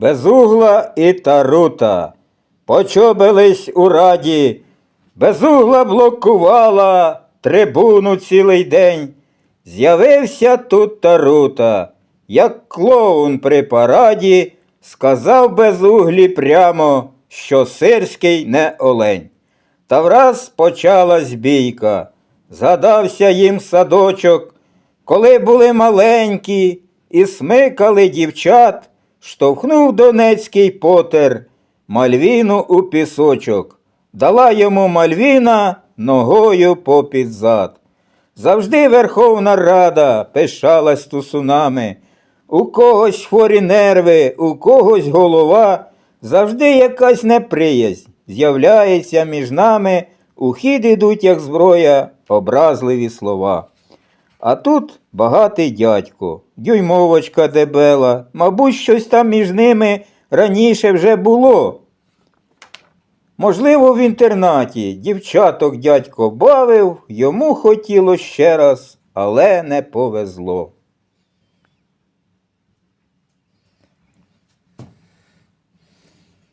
Безугла і Тарута почобились у раді, безугла блокувала трибуну цілий день. З'явився тут Тарута, як клоун при параді, сказав безуглі прямо, що сирський не олень. Та враз почалась бійка, згадався їм садочок, коли були маленькі і смикали дівчат, штовхнув донецький потер Мальвіну у пісочок, дала йому Мальвіна ногою попід зад. Завжди Верховна Рада пишалась тусунами. У когось хворі нерви, у когось голова, завжди якась неприязнь з'являється між нами, у хід ідуть, як зброя, образливі слова. А тут багатий дядько, дюймовочка дебела, мабуть, щось там між ними раніше вже було. Можливо, в інтернаті дівчаток дядько бавив, йому хотіло ще раз, але не повезло.